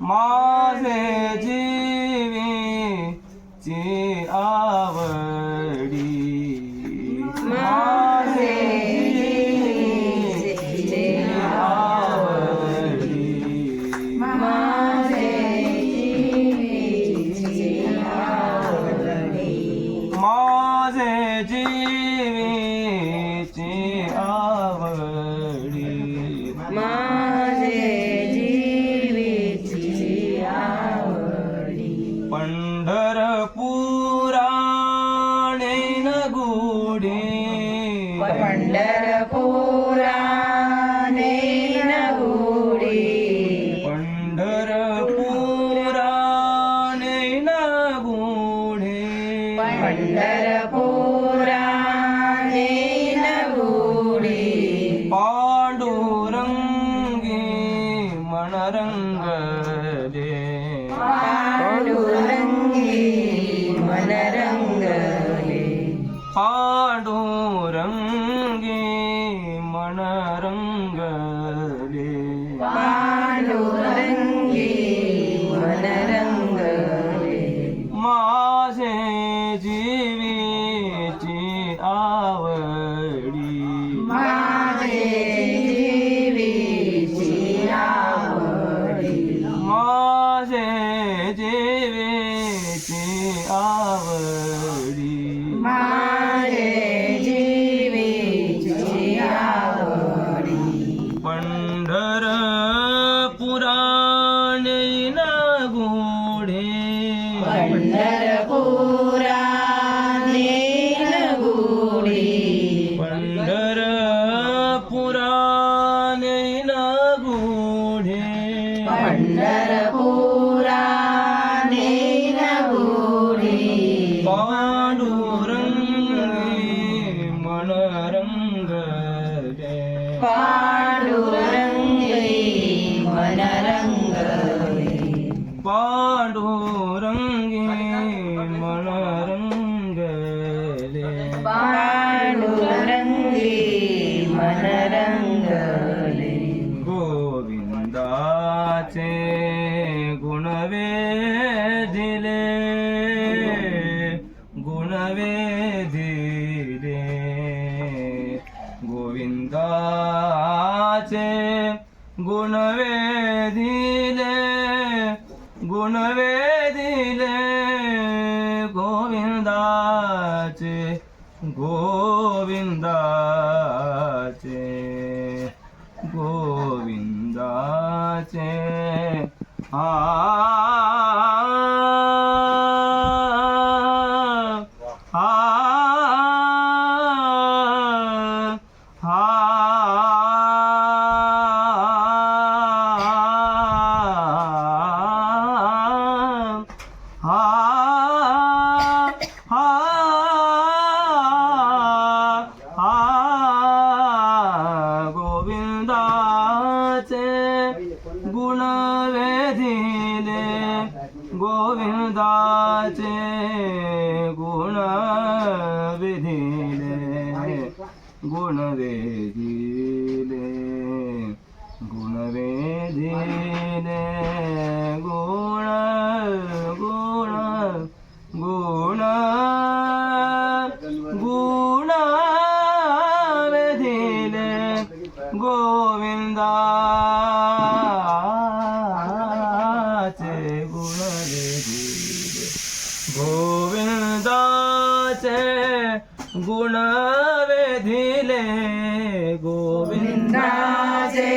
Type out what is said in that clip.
মাঝে জি Carapuru मनरंगले पांडुरंगी मनरंगले माझे जीवीची आवडी. पंढरपुराने नगुडी पंढर पुराणे न गुढे पंढरपुराने नगुडी पांडुरंगी मनरंगले पांडुरंगी मनरंगले पांडुरंगी दिले गुणवे दिले गोविंदाचे गुणवे दिले गुणवे दिले गोविंदाचे गोविंदाचे गोविंदाचे. आ गोविंदाचे गुण वेधिले गोविंदाचे गुण विधिले गुण वेधिले गोविंदाचे गुण गोविंदाचे गुण वेधिले गोविंदाचे